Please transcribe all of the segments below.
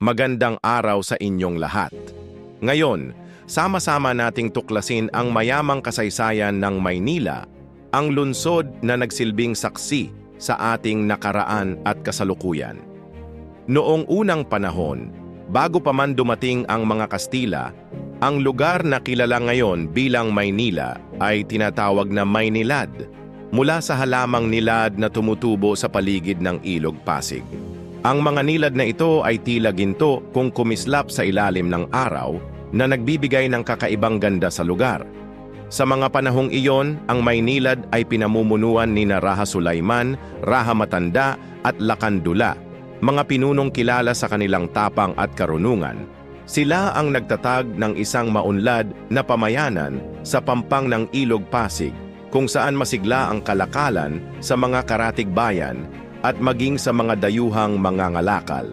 Magandang araw sa inyong lahat. Ngayon, sama-sama nating tuklasin ang mayamang kasaysayan ng Maynila, ang lunsod na nagsilbing saksi sa ating nakaraan at kasalukuyan. Noong unang panahon, bago pa man dumating ang mga Kastila, ang lugar na kilala ngayon bilang Maynila ay tinatawag na Maynilad mula sa halamang nilad na tumutubo sa paligid ng ilog Pasig. Ang mga nilad na ito ay tila ginto kung kumislap sa ilalim ng araw na nagbibigay ng kakaibang ganda sa lugar. Sa mga panahong iyon, ang Maynilad ay pinamumunuan ni Raha Sulaiman, Raha Matanda at Lakandula, mga pinunong kilala sa kanilang tapang at karunungan. Sila ang nagtatag ng isang maunlad na pamayanan sa pampang ng Ilog Pasig, kung saan masigla ang kalakalan sa mga karatig bayan at maging sa mga dayuhang mga ngalakal.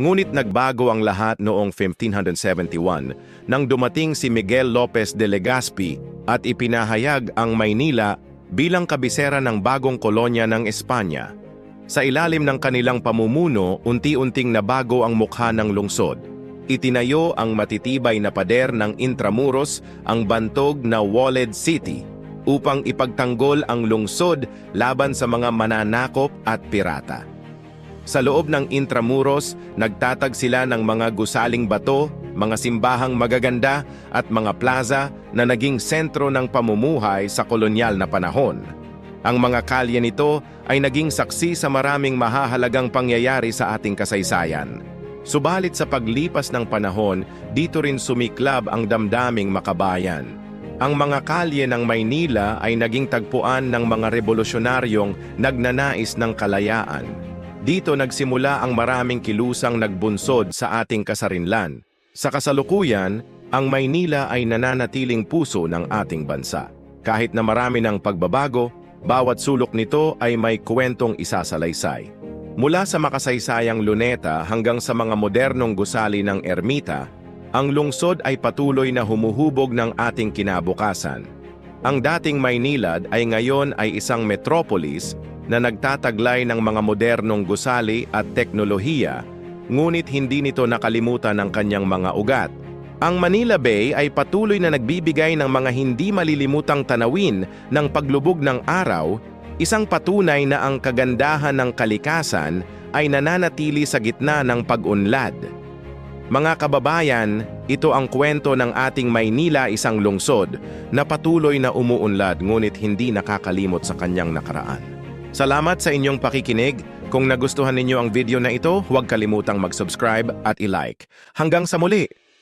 Ngunit nagbago ang lahat noong 1571 nang dumating si Miguel Lopez de Legazpi at ipinahayag ang Maynila bilang kabisera ng bagong kolonya ng Espanya. Sa ilalim ng kanilang pamumuno, unti-unting nabago ang mukha ng lungsod. Itinayo ang matitibay na pader ng Intramuros, ang bantog na Walled City, upang ipagtanggol ang lungsod laban sa mga mananakop at pirata. Sa loob ng Intramuros, nagtatag sila ng mga gusaling bato, mga simbahang magaganda at mga plaza na naging sentro ng pamumuhay sa kolonyal na panahon. Ang mga kalye nito ay naging saksi sa maraming mahahalagang pangyayari sa ating kasaysayan. Subalit sa paglipas ng panahon, dito rin sumiklab ang damdaming makabayan. Ang mga kalye ng Maynila ay naging tagpuan ng mga revolusyonaryong nagnanais ng kalayaan. Dito nagsimula ang maraming kilusang nagbunsod sa ating kasarinlan. Sa kasalukuyan, ang Maynila ay nananatiling puso ng ating bansa. Kahit na marami ng pagbabago, bawat sulok nito ay may kwentong isasalaysay. Mula sa makasaysayang luneta hanggang sa mga modernong gusali ng ermita, ang lungsod ay patuloy na humuhubog ng ating kinabukasan. Ang dating Maynilad ay ngayon ay isang metropolis na nagtataglay ng mga modernong gusali at teknolohiya, ngunit hindi nito nakalimutan ang kanyang mga ugat. Ang Manila Bay ay patuloy na nagbibigay ng mga hindi malilimutang tanawin ng paglubog ng araw, isang patunay na ang kagandahan ng kalikasan ay nananatili sa gitna ng pag-unlad. Mga kababayan, ito ang kwento ng ating Maynila isang lungsod na patuloy na umuunlad ngunit hindi nakakalimot sa kanyang nakaraan. Salamat sa inyong pakikinig. Kung nagustuhan ninyo ang video na ito, huwag kalimutang mag-subscribe at i-like. Hanggang sa muli!